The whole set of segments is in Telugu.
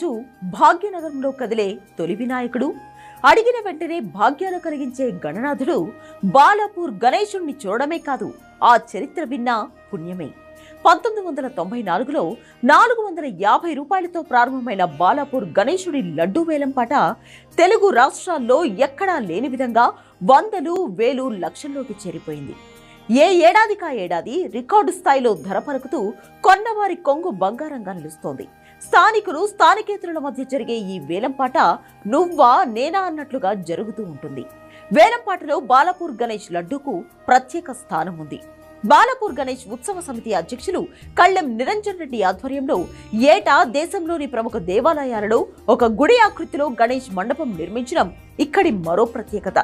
రోజు భాగ్యనగరంలో కదిలే తొలి వినాయకుడు అడిగిన వెంటనే భాగ్యాలు కలిగించే గణనాథుడు బాలాపూర్ గణేశుణ్ణి చూడడమే కాదు ఆ చరిత్ర విన్నా పుణ్యమే. పంతొమ్మిది వందల తొంభై నాలుగులో నాలుగు వందల యాభై రూపాయలతో ప్రారంభమైన బాలాపూర్ గణేశుడి లడ్డూ వేలంపాట తెలుగు రాష్ట్రాల్లో ఎక్కడా లేని విధంగా వందలు వేలు లక్షల్లోకి చేరిపోయింది. ఏ ఏడాదికా ఏడాది రికార్డు స్థాయిలో ధర పలుకుతూ కొన్నవారి కొంగు బంగారంగా నిలుస్తోంది. స్థానికులు స్థానికేతరుల మధ్య జరిగే ఈ వేలంపాట నువ్వా నేనా అన్నట్లుగా జరుగుతూ ఉంటుంది. వేలంపాటలో బాలపూర్ గణేష్ లడ్డూకు ప్రత్యేక స్థానం ఉంది. బాలపూర్ గణేష్ ఉత్సవ సమితి అధ్యక్షులు కళ్ళెం నిరంజన్ రెడ్డి ఆధ్వర్యంలో ఏటా దేశంలోని ప్రముఖ దేవాలయాలలో ఒక గుడి ఆకృతిలో గణేష్ మండపం నిర్మించడం ఇక్కడి మరో ప్రత్యేకత.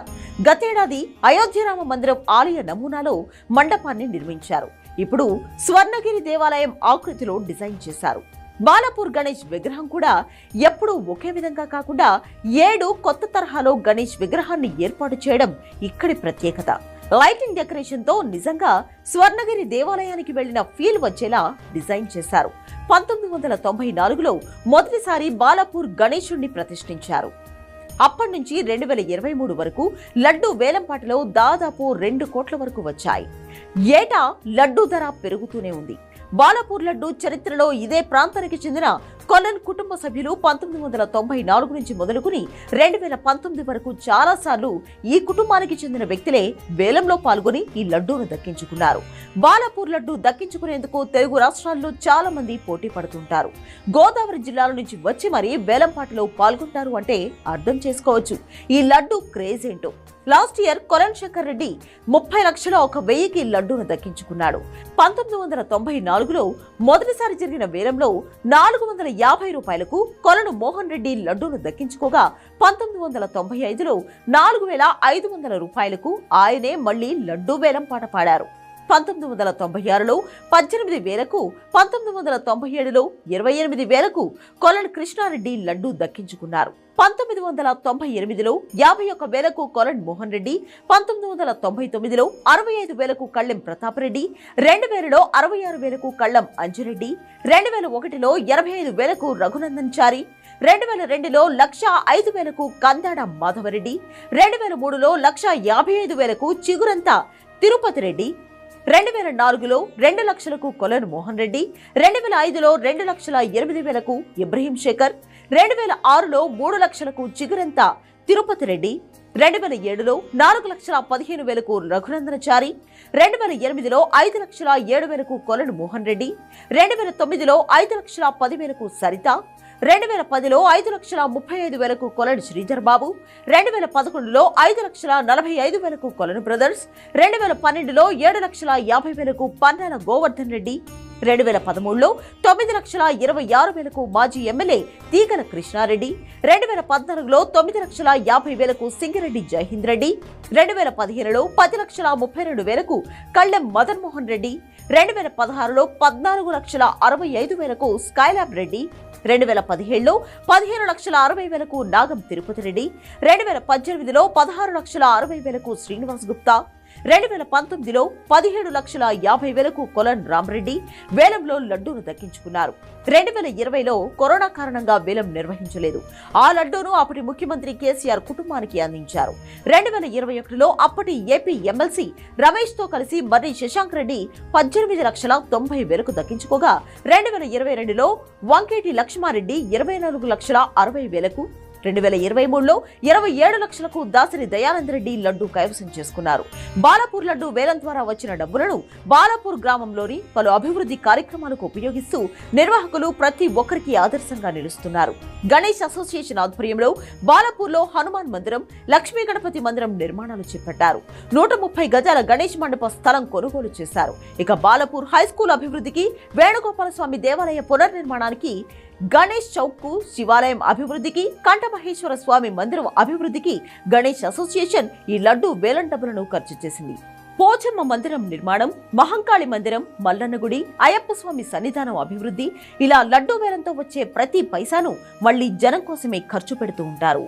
గతేడాది అయోధ్యరామ మందిరం ఆలయ నమూనాలో మండపాన్ని నిర్మించారు. ఇప్పుడు స్వర్ణగిరి దేవాలయం ఆకృతిలో డిజైన్ చేశారు. బాలాపూర్ గణేష్ విగ్రహం కూడా ఎప్పుడూ ఒకే విధంగా కాకుండా ఏడు కొత్త తరహాలో గణేష్ విగ్రహాన్ని ఏర్పాటు చేయడం ఇక్కడి ప్రత్యేకత. లైటింగ్ డెకరేషన్తో నిజంగా స్వర్ణగిరి దేవాలయానికి వెళ్ళిన ఫీల్ వచ్చేలా డిజైన్ చేశారు. పంతొమ్మిది వందల తొంభై నాలుగులో మొదటిసారి బాలాపూర్ గణేశుణ్ణి ప్రతిష్ఠించారు. అప్పటి నుంచి రెండు వేల ఇరవై మూడు వరకు లడ్డు వేలంపాటలో దాదాపు రెండు కోట్ల వరకు వచ్చాయి. ఏటా లడ్డు ధర పెరుగుతూనే ఉంది. బాలాపూర్ లడ్డు చరిత్రలో ఇదే ప్రాంతానికి చెందిన కొలన్ కుటుంబ సభ్యులు పంతొమ్మిది వందల తొంభై నాలుగు నుంచి మొదలుకుని రెండు వేల పంతొమ్మిది వరకు చాలా సార్లు ఈ కుటుంబానికి చెందిన వ్యక్తులే వేలంలో పాల్గొని ఈ లడ్డూను దక్కించుకున్నారు. బాలాపూర్ లడ్డు దక్కించుకునేందుకు తెలుగు రాష్ట్రాల్లో చాలా మంది పోటీ పడుతుంటారు. గోదావరి జిల్లాల నుంచి వచ్చి మరీ వేలంపాటలో పాల్గొంటారు అంటే అర్థం చేసుకోవచ్చు. ఈ లడ్డు క్రేజ్ ఏంటో? లాస్ట్ ఇయర్ కొలన్ శంకర్ రెడ్డి ముప్పై లక్షల ఒక వెయ్యికి లడ్డూను దక్కించుకున్నాడు. పంతొమ్మిది వందల తొంభై నాలుగు నాలుగులో మొదటిసారి జరిగిన వేలంలో నాలుగు వందల యాభై రూపాయలకు కొలను మోహన్ రెడ్డి లడ్డూను దక్కించుకోగా పంతొమ్మిది వందల తొంభై ఐదులో నాలుగు వేల ఐదు వందల రూపాయలకు ఆయనే మళ్ళీ లడ్డూ వేలం పాట పాడారు. పంతొమ్మిది వందల తొంభై ఆరులో పద్దెనిమిది వేలకు పంతొమ్మిది వందల తొంభై ఏడులో ఇరవై ఎనిమిది వేలకు కొలన్ కృష్ణారెడ్డి లడ్డూ దక్కించుకున్నారు. పంతొమ్మిది వందల తొంభై ఎనిమిదిలో యాభై ఒక్క వేలకు కొలన్ మోహన్ రెడ్డి పంతొమ్మిది వందల తొంభై తొమ్మిదిలో అరవై ఐదు వేలకు కళ్ళెం ప్రతాప్ రెడ్డి రెండు వేలలో అరవై ఆరు వేలకు కళ్ళం అంజురెడ్డి రెండు వేల ఒకటిలో ఎనభై ఐదు వేలకు రఘునందన్ చారి రెండు వేల రెండులో లక్ష ఐదు వేలకు కందాడ మాధవరెడ్డి రెండు వేల మూడులో లక్ష యాభై ఐదు వేలకు చిగురంత తిరుపతి రెడ్డి రెండు వేల నాలుగులో రెండు లక్షలకు కొలను మోహన్ రెడ్డి రెండు వేల ఐదులో రెండు లక్షల ఎనిమిది వేలకు ఇబ్రహీం శేఖర్ రెండు వేల ఆరులో మూడు లక్షలకు చిగురంత తిరుపతి రెడ్డి రెండు వేల ఏడులో నాలుగు లక్షల పదిహేను వేలకు రఘునందనచారి రెండు వేల ఎనిమిదిలో ఐదు లక్షల ఏడు వేలకు కొలను మోహన్ రెడ్డి రెండు వేల తొమ్మిదిలో ఐదు లక్షల పది వేలకు సరిత రెండు వేల పదిలో ఐదు లక్షల ముప్పై ఐదు వేలకు కొలను శ్రీధర్ బాబు రెండు వేల పదకొండులో ఐదు లక్షల నలభై ఐదు వేలకు కొలను బ్రదర్స్ రెండు వేల పన్నెండులో ఏడు లక్షల యాభై వేలకు పన్నాల గోవర్ధన్ రెడ్డి రెండు వేల పదమూడులో తొమ్మిది లక్షల ఇరవై ఆరు వేలకు మాజీ ఎమ్మెల్యే తీగల కృష్ణారెడ్డి రెండు వేల పద్నాలుగులో తొమ్మిది లక్షల యాభై వేలకు సింగిరెడ్డి జయహింద్ రెడ్డి రెండు వేల పదిహేనులో పది లక్షల ముప్పై రెండు వేలకు కళ్ళెం మదన్మోహన్ రెడ్డి రెండు వేల పదహారులో పద్నాలుగు లక్షల అరవై ఐదు వేలకు స్కైలాబ్ రెడ్డి రెండు వేల పదిహేడులో పదిహేను లక్షల అరవై వేలకు నాగం తిరుపతి రెడ్డి రెండు వేల పద్దెనిమిదిలో పదహారు లక్షల అరవై వేలకు శ్రీనివాస్ గుప్తా రెండు వేల పంతొమ్మిదిలో పదిహేడు లక్షల యాభై వేలకు కొలన్ రామరెడ్డి వేలంలో లడ్డూను దక్కించుకున్నారు. రెండు వేల ఇరవైలో కరోనా కారణంగా వేలం నిర్వహించలేదు. ఆ లడ్డూను అప్పటి ముఖ్యమంత్రి కేసీఆర్ కుటుంబానికి అందించారు. రెండు వేల ఇరవై ఒకటిలో అప్పటి ఏపీ ఎమ్మెల్సీ రమేష్తో కలిసి మర్రి శశాంక్ రెడ్డి పద్దెనిమిది లక్షల తొంభై వేలకు దక్కించుకోగా రెండు వేల ఇరవై రెండులో వంకేటి లక్ష్మారెడ్డి ఇరవై నాలుగు లక్షల అరవై వేలకు రెండు వేల ఇరవై మూడులో ఇరవై ఏడు లక్షలకు దాసరి దయానంద రెడ్డి లడ్డు కైవసం చేసుకున్నారు. బాలాపూర్ లడ్డు వేలం ద్వారా వచ్చిన డబ్బులను బాలాపూర్ గ్రామంలోని పలు అభివృద్ధి కార్యక్రమాలకు ఉపయోగిస్తూ నిర్వాహకులు ప్రతి ఒక్కరికి ఆదర్శంగా నిలుస్తున్నారు. గణేష్ అసోసియేషన్ ఆధ్వర్యంలో బాలాపూర్లో హనుమాన్ మందిరం లక్ష్మీ గణపతి మందిరం నిర్మాణాలు చేపట్టారు. నూట ముప్పై గజాల గణేష్ మండప స్థలం కొనుగోలు చేశారు. ఇక బాలాపూర్ హై స్కూల్ అభివృద్ధికి వేణుగోపాల స్వామి దేవాలయ పునర్నిర్మాణానికి గణేష్ చౌక్కు శివాలయం అభివృద్ధికి కంఠమహేశ్వర స్వామి మందిరం అభివృద్ధికి గణేష్ అసోసియేషన్ ఈ లడ్డు వేలం డబ్బులను ఖర్చు చేసింది. పోచమ్మ మందిరం నిర్మాణం మహంకాళి మందిరం మల్లన్న గుడి అయ్యప్ప స్వామి సన్నిధానం అభివృద్ధి ఇలా లడ్డూ వేలంతో వచ్చే ప్రతి పైసాను మళ్ళీ జనం కోసమే ఖర్చు పెడుతూ ఉంటారు.